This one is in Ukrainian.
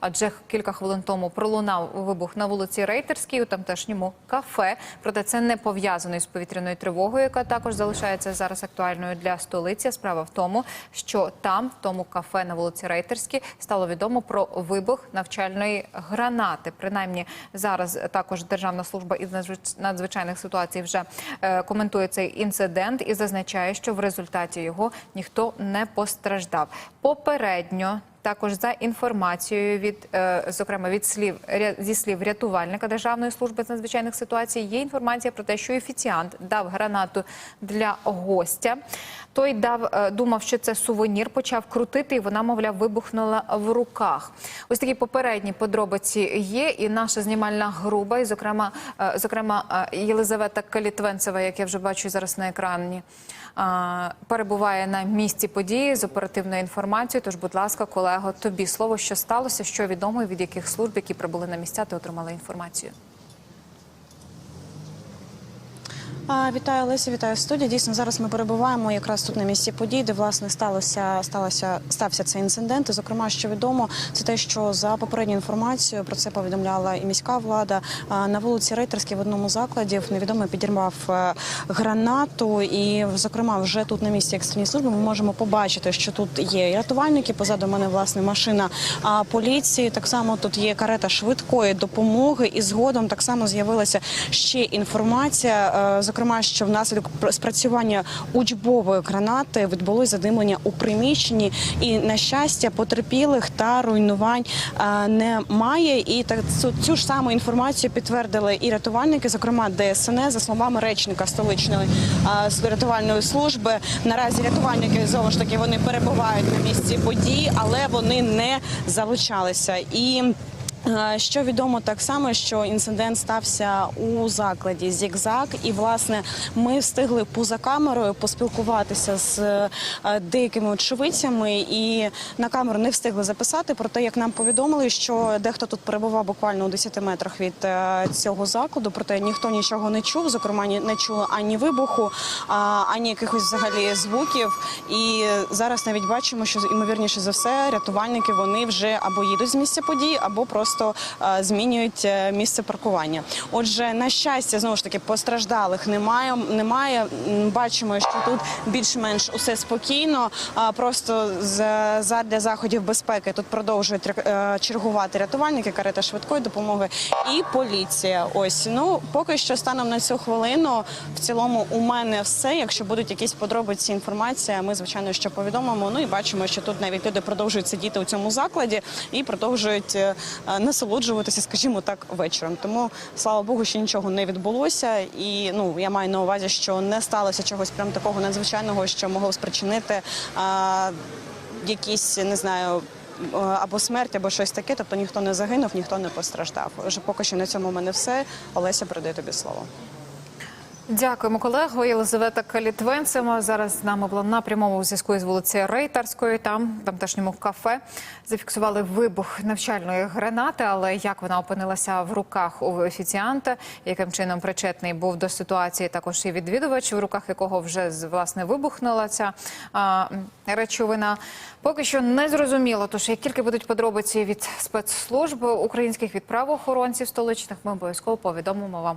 адже кілька хвилин тому пролунав вибух на вулиці Рейтерській у тамтешньому кафе. Проте це не пов'язано із повітряною тривогою, яка також залишається зараз актуальною для столиці. Справа в тому, що там, в тому кафе на вулиці Рейтерській, стало відомо про вибух навчальної гранати. Принаймні зараз також Державна служба із надзвичайних ситуацій вже е, коментує цей інцидент і зазначає, що в результаті його ніхто не постраждав. Попередньо. Також за інформацією від, е, зокрема, від слів зі слів рятувальника Державної служби з надзвичайних ситуацій, є інформація про те, що офіціант дав гранату для гостя. Той дав, е, думав, що це сувенір, почав крутити, і вона, мовляв, вибухнула в руках. Ось такі попередні подробиці є. І наша знімальна група, і зокрема, е, зокрема, Єлизавета Калітвенцева, як я вже бачу зараз на екрані. Перебуває на місці події з оперативною інформацією. Тож, будь ласка, колего, тобі слово, що сталося, що відомо, від яких служб, які прибули на місця, ти отримала інформацію. А, Вітаю Леся, вітаю студія. Дійсно, зараз ми перебуваємо якраз тут на місці подій, де власне сталося, сталося стався цей інцидент. І, зокрема, що відомо, це те, що за попередньою інформацією про це повідомляла і міська влада. На вулиці Рейтерській в одному закладів невідомий підірвав е, гранату. І, зокрема, вже тут на місці екстрені служби ми можемо побачити, що тут є рятувальники. Позаду мене власне машина поліції. Так само тут є карета швидкої допомоги, і згодом так само з'явилася ще інформація. е, Зокрема, що внаслідок спрацювання учбової гранати відбулось задимлення у приміщенні, і на щастя, потерпілих та руйнувань немає. І так цю, ж саму інформацію підтвердили і рятувальники, зокрема ДСНС, за словами речника столичної рятувальної служби. Наразі рятувальники знову ж таки вони перебувають на місці події, але вони не залучалися і. Е, Що відомо так само, що інцидент стався у закладі Зігзаг, і власне ми встигли поза камерою поспілкуватися з е, деякими очевидцями, і на камеру не встигли записати. Проте, як нам повідомили, що дехто тут перебував буквально у 10 метрах від е, цього закладу, проте ніхто нічого не чув. Зокрема, не чули ані вибуху, ані якихось взагалі звуків. І зараз навіть бачимо, що ймовірніше за все рятувальники вони вже або їдуть з місця події, або просто е, змінюють е, місце паркування. Отже, на щастя, знову ж таки постраждалих немає. Немає. Бачимо, що тут більш-менш усе спокійно. Просто задля заходів безпеки тут продовжують е, чергувати рятувальники, карета швидкої допомоги і поліція. Ось ну поки що станом на цю хвилину. В цілому у мене все. Якщо будуть якісь подробиці інформація, ми звичайно що повідомимо. Ну і бачимо, що тут навіть люди продовжують сидіти у цьому закладі і продовжують насолоджуватися, скажімо так, вечором. Тому слава Богу, що нічого не відбулося. І ну я маю на увазі, що не сталося чогось прям такого надзвичайного, що могло спричинити а, якісь не знаю. Або смерть, або щось таке, тобто ніхто не загинув, ніхто не постраждав. Поки що на цьому в мене все. Олеся, передаю тобі слово. Дякуємо, колего. Єлизавета Калітвенцева зараз з нами була на прямому зв'язку із вулиці Рейтерської. Там тамтешньому кафе зафіксували вибух навчальної гранати. Але як вона опинилася в руках у офіціанта, яким чином причетний був до ситуації, також і відвідувач, в руках якого вже власне вибухнула ця а, речовина. Поки що не зрозуміло. Тож як тільки будуть подробиці від спецслужб українських від правоохоронців столичних, ми обов'язково повідомимо вам.